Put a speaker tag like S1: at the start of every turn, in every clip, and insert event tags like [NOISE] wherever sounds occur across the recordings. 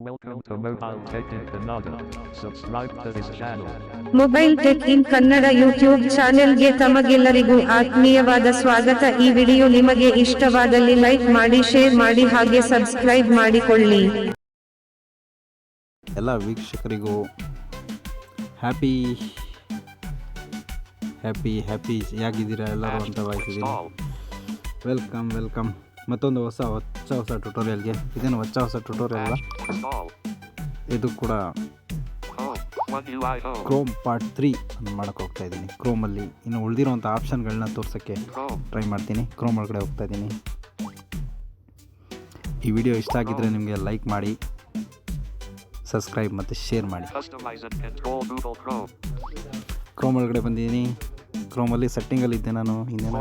S1: Welcome to Mobile Tech in Kannada. Subscribe to this channel.
S2: Mobile tech in Kannada YouTube ಚಾನೆಲ್ಗೆ ತಮಗೆಲ್ಲರಿಗೂ ಆತ್ಮೀಯವಾದ ಸ್ವಾಗತ. ಈ ವಿಡಿಯೋ ನಿಮಗೆ ಇಷ್ಟವಾದಲ್ಲಿ ಲೈಕ್ ಮಾಡಿ ಶೇರ್ ಮಾಡಿ ಹಾಗೆ ಸಬ್ಸ್ಕ್ರೈಬ್ ಮಾಡಿಕೊಳ್ಳಿ.
S3: ಎಲ್ಲ ವೀಕ್ಷಕರಿಗೂ ಹ್ಯಾಪಿ ಹ್ಯಾಪಿ ಹ್ಯಾಪಿ ಹೇಗಿದ್ದೀರಾ ಎಲ್ಲರೂ ಅಂತ ವೆಲ್ಕಮ್ ವೆಲ್ಕಮ್ ಮತ್ತೊಂದು ಹೊಸ ಹೊಸ ಹೊಸ ಟ್ಯುಟೋರಿಯಲ್ಗೆ ಇದೇನು ಹೊಚ್ಚ ಹೊಸ ಟ್ಯುಟೋರಿಯಲ್ ಇದು ಕೂಡ. ಕ್ರೋಮ್ ಪಾರ್ಟ್ ತ್ರೀ ಮಾಡೋಕ್ಕೆ ಹೋಗ್ತಾ ಇದ್ದೀನಿ ಕ್ರೋಮಲ್ಲಿ ಇನ್ನು ಉಳಿದಿರೋಂಥ ಆಪ್ಷನ್ಗಳನ್ನ ತೋರ್ಸೋಕ್ಕೆ. ಟ್ರೈ ಮಾಡ್ತೀನಿ ಕ್ರೋಮ್ ಒಳಗಡೆ ಹೋಗ್ತಾ ಇದ್ದೀನಿ ಈ ವಿಡಿಯೋ ಇಷ್ಟ ಆಗಿದ್ದರೆ ನಿಮಗೆ ಲೈಕ್ ಮಾಡಿ ಸಬ್ಸ್ಕ್ರೈಬ್ ಮತ್ತು ಶೇರ್ ಮಾಡಿ. ಕ್ರೋಮ್ ಒಳಗಡೆ ಬಂದಿದ್ದೀನಿ ಕ್ರೋಮಲ್ಲಿ ಸೆಟ್ಟಿಂಗಲ್ಲಿದ್ದೆ ನಾನು ಇನ್ನೇನು.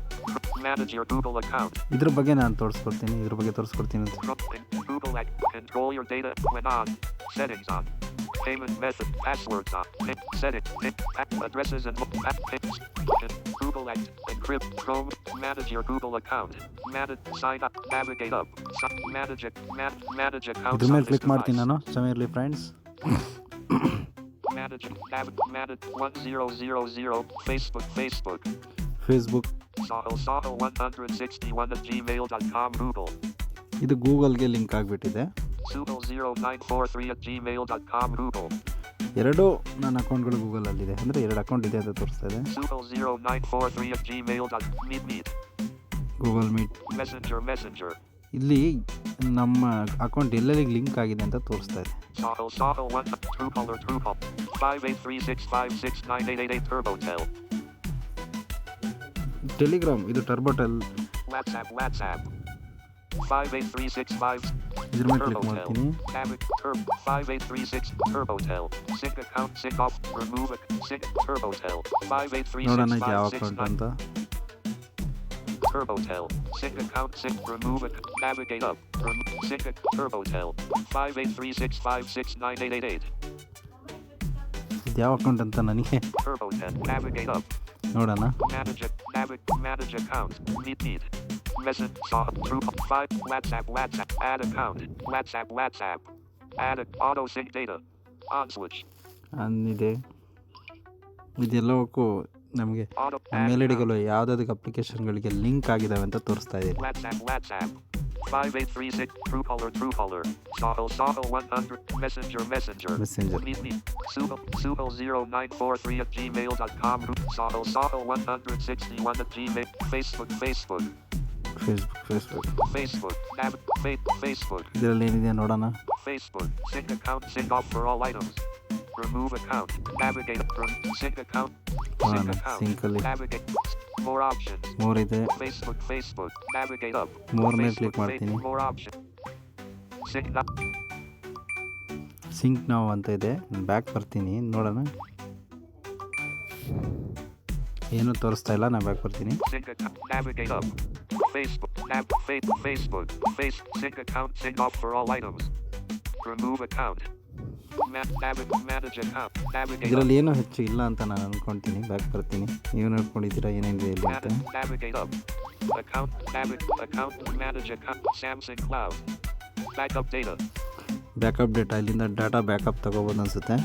S1: Manage your Google account.
S3: ಇದ್ರ ಬಗ್ಗೆ ನಾನು ತೋರಿಸ್ಕೊಡ್ತೀನಿ ಇದ್ರ ಬಗ್ಗೆ ತೋರಿಸ್ಕೊಡ್ತೀನಿ ಅಂತ
S1: Chrome, Google act. Control your data when on. Settings on. Payment method. Passwords on. Hit Setting. Hit app addresses and mo- app hits. Google act. Encrypt. Chrome. Manage your Google account. Manage. Sign up. Navigate up. Si- manage it. Man- manage accounts
S3: ಇದ್ರ
S1: on
S3: ಮೇಲೆ
S1: this
S3: click ಮಾಡ್ತೀನಿ
S1: device.
S3: ನಾನು ಸಮೀರ್ಲಿ friends
S1: Manage. Nav- manage. One zero zero zero. Facebook. Facebook.
S3: Facebook
S1: Sahel Sahel 161 at gmail.com Google.
S3: ಇದು ಗೂಗಲ್ಗೆ link ಆಗಿಬಿಟ್ಟಿದೆ
S1: ಎರಡು 0943 at gmail.com Google.
S3: ಎರಡೂ ನನ್ನ ಅಕೌಂಟ್ಗಳು ಗೂಗಲಲ್ಲಿದೆ ಅಂದರೆ ಎರಡು ಅಕೌಂಟ್ ಇದೆ ಅಂತ ತೋರಿಸ್ತಾ ಇದೆ
S1: Sugal 0943 at gmail.com Meet Meet. Google Meet.
S3: ಇಲ್ಲಿ ನಮ್ಮ ಅಕೌಂಟ್ ಎಲ್ಲೆಲ್ಲಿಗೆ ಲಿಂಕ್ ಆಗಿದೆ ಅಂತ ತೋರಿಸ್ತಾ ಇದೆ
S1: Sahel Sahel 1 Truecaller Truecaller 583656988 TurboTel.
S3: Telegram ಇದು ಟರ್ಬೋಟೆಲ್
S1: account sync off. Remove it. Sync TurboTel.
S3: ನೋಡೋಣ ಇದು ಯಾವ ಅಕೌಂಟ್
S1: 5836569
S3: ಅಂತ
S1: TurboTel. Sync account sync. Remove it. Navigate up. Rem- sync it. TurboTel. 583656988.
S3: ಇದು ಯಾವ ಅಕೌಂಟ್ ಅಂತ ನನಗೆ
S1: TurboTel. Navigate up.
S3: ನೋಡೋಣ.
S1: ಮ್ಯಾರೇಜಾ ಬೈ ಮ್ಯಾರೇಜಾ ಮುನಿಪೀರ್ ಬ್ಲ್ಯಾಚ್ ಆಕ್ ವ್ಲಾಚ್ ಆಫ್ ಆರ್ ಕಾಫಿ ಬ್ಲ್ಯಾಚ್ ಆ್ಯಪ್ ವ್ಲಾಚ್ ಆ್ಯಪ್ ಆ್ಯರ್ ಆಲ್ ಆಫ್ ಸೈಟ್ ಇರೋ ಆಲ್ ಸೋಚ್ ಅಂಡ್
S3: ಇದೆ. ಇದೆಲ್ಲವಕ್ಕೂ ನಮಗೆ ಆಲ್
S1: ಆಫ್
S3: ಆ್ಯಲ್ಡ್ಗಳು ಯಾವುದಾದ್ಕೆ ಅಪ್ಲಿಕೇಶನ್ಗಳಿಗೆ ಲಿಂಕ್ ಆಗಿದಾವೆ ಅಂತ ತೋರಿಸ್ತಾ ಇದೆ
S1: 5836, Truecaller, Truecaller. Sahel, Sahel 100, Messenger, Messenger.
S3: Messenger
S1: Meet me. Suhel, Suhel 0943 at gmail.com. Sahel, Sahel 161 at gmail. Facebook, Facebook.
S3: Facebook Facebook
S1: Facebook. Nav, fa- Facebook.
S3: ಇದರಲ್ಲಿ ಏನಿದೆ ನೋಡೋಣ
S1: Facebook. Sync account, sync off for all items. Remove account. Navigate. from sync account. Sync account.
S3: ಸಿಂಕಲ್ಲಿ
S1: Navigate. More options.
S3: More ಇದೆ
S1: Facebook, Facebook. Navigate up.
S3: More ಮೇಲೆ
S1: Facebook,
S3: click ಮಾಡ್ತೀನಿ
S1: More options. Sync now.
S3: Sync ನಾವು ಅಂತ ಇದೆ back ಬರ್ತೀನಿ ನೋಡೋಣ ಏನು ತೋರಿಸ್ತಾ ಇಲ್ಲ ನಾನು ಬ್ಯಾಕ್ ಬರ್ತೀನಿ.
S1: Facebook. Nav. Fa- Facebook. Face. Sync account. Sync off for all items. Remove account.
S3: ಇದರಲ್ಲಿ ಏನೂ ಹೆಚ್ಚು ಇಲ್ಲ ಅಂತ ನಾನು ಅನ್ಕೊಂತೀನಿ. ಬ್ಯಾಕ್ ಬರ್ತೀನಿ. ನೀವು ನೋಡ್ಕೊಂಡಿದ್ದೀರಾ ಏನೇನು ಇಲ್ಲಿ ಅಂತ. ಬ್ಯಾಕಪ್ ಡೇಟಾ ಇಲ್ಲಿಂದ ಡಾಟಾ ಬ್ಯಾಕಪ್ ತಗೋಬೋದು ಅನಿಸುತ್ತೆ.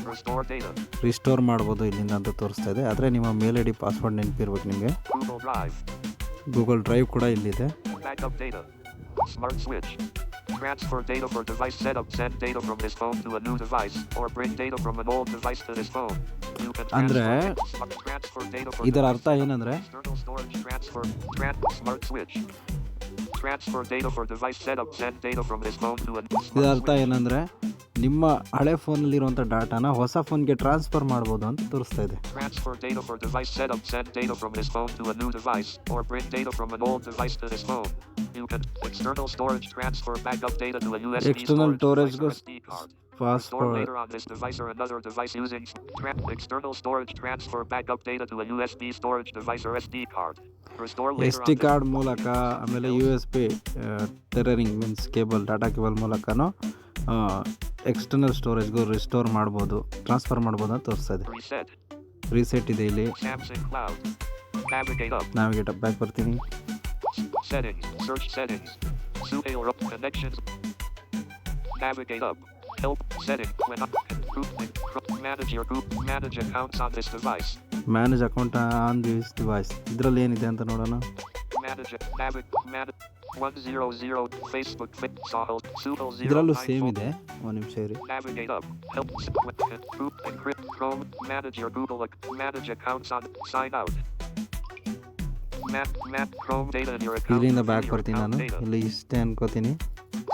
S3: ರಿಸ್ಟೋರ್ ಮಾಡ್ಬೋದು ಇಲ್ಲಿಂದ ಅಂತ ತೋರಿಸ್ತಾ ಇದೆ. ಆದರೆ ನಿಮ್ಮ ಮೇಲ್ ಐ ಡಿ ಪಾಸ್ವರ್ಡ್ ನೆನಪಿರ್ಬೇಕು ನಿಮಗೆ. ಗೂಗಲ್ ಡ್ರೈವ್ ಕೂಡ ಇಲ್ಲಿದೆ.
S1: Backup data. Smart switch. Transfer data for device setup. Send data from this phone to a new device, or bring data from an old device to this phone. You can
S3: ಅಂದ್ರೆ
S1: transfer, smart transfer data for
S3: ಇದರ ಅರ್ಥ ಏನಂದರೆ ಇದರ ಅರ್ಥ ಏನಂದ್ರೆ ನಿಮ್ಮ ಹಳೆ ಫೋನಲ್ಲಿರುವಂಥ ಡಾಟಾನ ಹೊಸ ಫೋನ್ಗೆ ಟ್ರಾನ್ಸ್ಫರ್ ಮಾಡ್ಬೋದು ಅಂತ ತೋರಿಸ್ತಾ ಇದೆ.
S1: Transfer data card. Store later on this device or another device using external storage transfer backup data to a USB storage device or SD card. Restore S D
S3: card ಮೂಲಕ ಆಮೇಲೆ U S B tethering means cable data cable ಮೂಲಕನೂ external ಸ್ಟೋರೇಜ್ಗೂ restore ಮಾಡ್ಬೋದು transfer ಮಾಡ್ಬೋದು ಅಂತ ತೋರಿಸ್ತದೆ
S1: reset.
S3: Reset ಇದೆ ಇಲ್ಲಿ.
S1: Navigate.
S3: ನಾವಿಗೆ ಬ್ಯಾಕ್ ಬರ್ತೀನಿ
S1: Settings. Search settings. Suhail up connections. Navigate up. Help setting. When up. Group link. Group Manage your group. Manage accounts on this device.
S3: Manage account on this device ಇದರಲ್ಲಿ ಏನಿದೆ ಅಂತ ನೋಡೋಣ
S1: Manage it. Navig. Manage. 100 Facebook. Fit. Sahel. Suhail 0.
S3: ಇದರಲ್ಲೂ same ಇದೆ ಒಂದು ನಿಮಿಷ ಇರಿ
S1: Navigate up. Help. s- when- uh, Group encrypt Chrome. Manage your Google. ac- Manage accounts on. Sign out. Map. Map Chrome data in your account.
S3: ಇಲ್ಲಿಂದ
S1: View
S3: back
S1: your
S3: ಬರ್ತೀನಿ
S1: account
S3: ನಾನು
S1: data.
S3: ಇಲ್ಲಿ ಇಷ್ಟೇ ಅನ್ಕೋತೀನಿ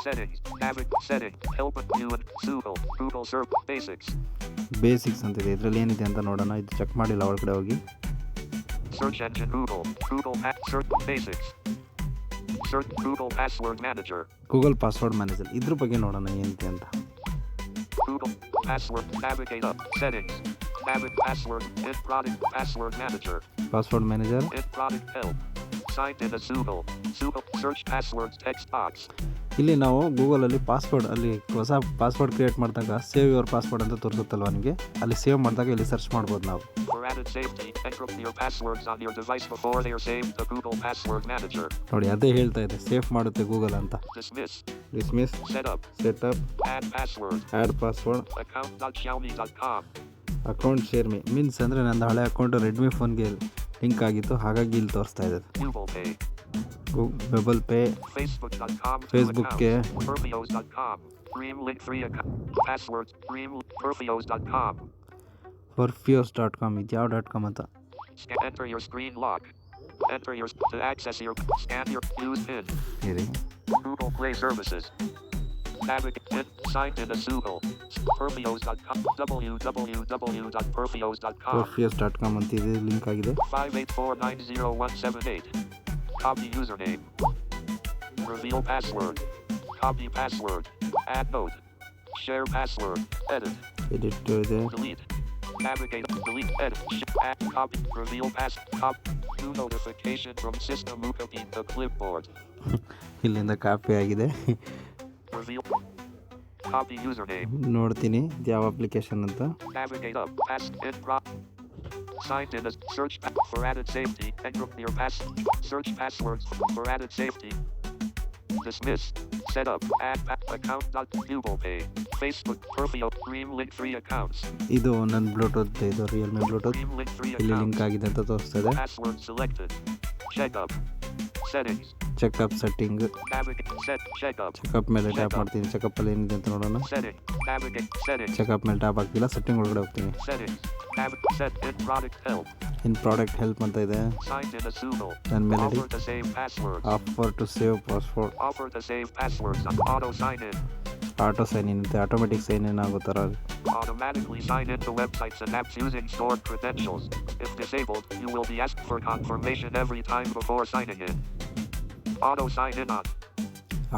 S1: Settings. Navig. Setting. Help. new, Google. Google search. Basics.
S3: Basics ಅಂತಿದೆ ಇದರಲ್ಲಿ ಏನಿದೆ ಅಂತ ನೋಡೋಣ ಇದು ಚೆಕ್ ಮಾಡಿಲ್ಲ ಒಳಗಡೆ ಹೋಗಿ
S1: search engine Google Google search basics search Search Google Password
S3: Google password manager ಇದ್ರ ಬಗ್ಗೆ ನೋಡೋಣ ಏನಿದೆ ಅಂತ
S1: Google password up. Settings. Navigate password In product. Password Manager.
S3: Password manager
S1: In product help.
S3: ಇಲ್ಲಿ ನಾವು ಗೂಗಲಲ್ಲಿ ಪಾಸ್ವರ್ಡ್ ಅಲ್ಲಿ ಹೊಸ ಪಾಸ್ವರ್ಡ್ ಕ್ರಿಯೇಟ್ ಮಾಡಿದಾಗ ಸೇವ್ ಯುವರ್ ಪಾಸ್ವರ್ಡ್ ಅಂತ ತೋರಿಸುತ್ತಲ್ವ ನಿಮಗೆ? ಅಲ್ಲಿ ಸೇವ್ ಮಾಡಿದಾಗ ಇಲ್ಲಿ ಸರ್ಚ್ ಮಾಡ್ಬೋದು ನಾವು. ನೋಡಿ ಅದೇ ಹೇಳ್ತಾ ಇದೆ ಸೇಫ್ ಮಾಡುತ್ತೆ ಗೂಗಲ್ ಅಂತ.
S1: Dismiss setup password
S3: account share means ಅಂದ್ರೆ ನನ್ನ ಹಳೆ ಅಕೌಂಟ್ ರೆಡ್ಮಿ ಫೋನ್ಗೆ ಲಿಂಕ್ ಆಗಿತ್ತು ಹಾಗಾಗಿ ಇಲ್ಲಿ ತೋರಿಸ್ತಾ ಇದೆ
S1: Google Pay.
S3: Google Pay
S1: Facebook.com. to
S3: Facebook ಗೆ.
S1: accounts. Perfios.com. Dream link 3 account. Passwords. Dream Perfios.com.
S3: Perfios dot com ಇದು ಯಾವ ಡಾಟ್ ಕಾಮ್ ಅಂತ
S1: Scan, enter your screen lock. Enter your to access your scan your use pin.
S3: ಇರಿ
S1: Google Play Services. Navigate in, signed in as Google. Perfios.com. www.perfios.com.
S3: Perfios dot com ಅಂತ ಇದೆ link ಆಗಿದೆ
S1: 584901178. Copy username. Reveal password. Copy password. Add note. Share password. Edit.
S3: Edit ಇದೆ
S1: Delete. Navigate. Delete. Edit. Sh- add. Copy. Reveal pass. Cop. New notification from system Mukabin to clipboard. [LAUGHS]
S3: ಇಲ್ಲಿಂದ copy ಆಗಿದೆ
S1: Reveal.
S3: ನೋಡ್ತೀನಿ ಯಾವ application ಅಂತ
S1: up. Signed in as search for added safety. Enter your pass. Search passwords for added safety. Dismiss. Set up. Add account. Google Pay. Facebook. Perfio. Dream Link 3 accounts.
S3: ಇದು ನನ್ನ Bluetooth ಇದು Realme Bluetooth
S1: Dream Link 3
S3: ಇಲ್ಲಿ link. ಆಗಿದೆ ಅಂತ ತೋರಿಸ್ತಾ ಇದೆ
S1: Password selected. Checkup. Settings. Checkup setting. Checkup
S3: ಮೇಲೆ tap ಮಾಡ್ತೀನಿ ಚೆಕಪ್ಪಲ್ಲಿ ಏನಿದೆ ಅಂತ ನೋಡೋಣ. ಚೆಕಪ್ ಮೇಲೆ ಟ್ಯಾಪ್ ಆಗ್ತಿಲ್ಲ ಸೆಟ್ಟಿಂಗ್ ಒಳಗಡೆ ಹೋಗ್ತೀನಿ ಇನ್ ಪ್ರಾಡಕ್ಟ್ ಹೆಲ್ಪ್ ಅಂತ ಇದೆ. ನನ್ನ ಮೇಲೆ.
S1: Offer to save password. Auto sign in
S3: ಅಂತೆ ಆಟೋಮೆಟಿಕ್ ಸೈನ್ ಇನ್ ಆಗೋ ಥರ
S1: Automatically sign into websites and apps using stored credentials. If disabled, you will be asked for confirmation every time before signing in. Auto sign in on.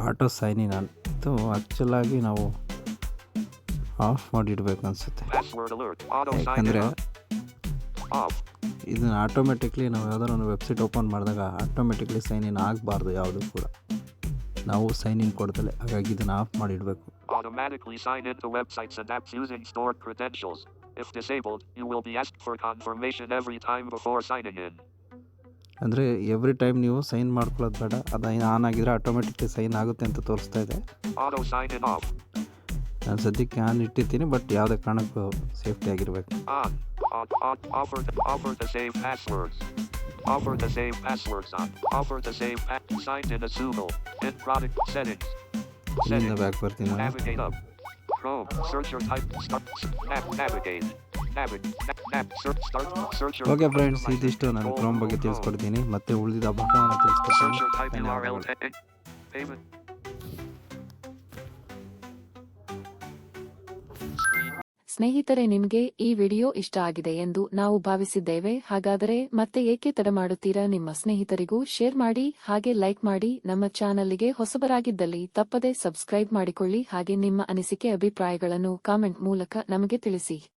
S3: Auto sign in ಇದು ಆ್ಯಕ್ಚುಲಾಗಿ ನಾವು of ಮಾಡಿಡ್ಬೇಕು ಅನಿಸುತ್ತೆ ಯಾಕಂದರೆ. ಇದನ್ನ automatically ನಾವು ಯಾವುದಾದ್ರು ಒಂದು website open ಮಾಡಿದಾಗ ಆಟೋಮೆಟಿಕ್ಲಿ ಸೈನ್ ಇನ್ ಆಗಬಾರ್ದು ಯಾವುದು ಕೂಡ ನಾವು ಸೈನ್ ಇನ್ ಕೊಡ್ತಲೆ ಹಾಗಾಗಿ ಇದನ್ನು ಆಫ್ ಮಾಡಿಡಬೇಕು
S1: Automatically sign into websites and apps using stored credentials. If disabled, you will be asked for confirmation every time before signing in.
S3: ಅಂದರೆ ಎವ್ರಿ ಟೈಮ್ ನೀವು ಸೈನ್ ಮಾಡ್ಕೊಳ್ಳೋದು ಬೇಡ ಅದು ಆನ್ ಆಗಿದ್ರೆ ಆಟೋಮೆಟಿಕ್ಲಿ ಸೈನ್ ಆಗುತ್ತೆ ಅಂತ ತೋರಿಸ್ತಾ ಇದೆ. ನಾನು ಸದ್ಯಕ್ಕೆ ಆನ್ ಇಟ್ಟಿರ್ತೀನಿ ಬಟ್ ಯಾವುದೇ ಕಾರಣಕ್ಕೂ ಸೇಫ್ಟಿ ಆಗಿರಬೇಕು. ಬ್ಯಾಕ್ ಬರ್ತೀನಿ ಓಕೆ ಫ್ರೆಂಡ್ಸ್. ಇದಿಷ್ಟು ನಾನು ಕ್ರೋಮ್ ಬಗ್ಗೆ. ತಿಳಿಸ್ಕೊಡ್ತೀನಿ ಮತ್ತೆ ಉಳಿದಿದ್ದ ಭಾಗವನ್ನು ತಿಳಿಸ್ಕೊಡ್ತೀನಿ.
S4: ಸ್ನೇಹಿತರೆ ನಿಮಗೆ ಈ ವಿಡಿಯೋ ಇಷ್ಟ ಆಗಿದೆ ಎಂದು ನಾವು ಭಾವಿಸಿದ್ದೇವೆ. ಹಾಗಾದರೆ ಮತ್ತೆ ಏಕೆ ತಡ ಮಾಡುತ್ತೀರಾ? ನಿಮ್ಮ ಸ್ನೇಹಿತರಿಗೂ ಶೇರ್ ಮಾಡಿ ಹಾಗೆ ಲೈಕ್ ಮಾಡಿ. ನಮ್ಮ ಚಾನಲ್ಗೆ ಹೊಸಬರಾಗಿದ್ದಲ್ಲಿ ತಪ್ಪದೆ ಸಬ್ಸ್ಕ್ರೈಬ್ ಮಾಡಿಕೊಳ್ಳಿ. ಹಾಗೆ ನಿಮ್ಮ ಅನಿಸಿಕೆ ಅಭಿಪ್ರಾಯಗಳನ್ನು ಕಾಮೆಂಟ್ ಮೂಲಕ ನಮಗೆ ತಿಳಿಸಿ.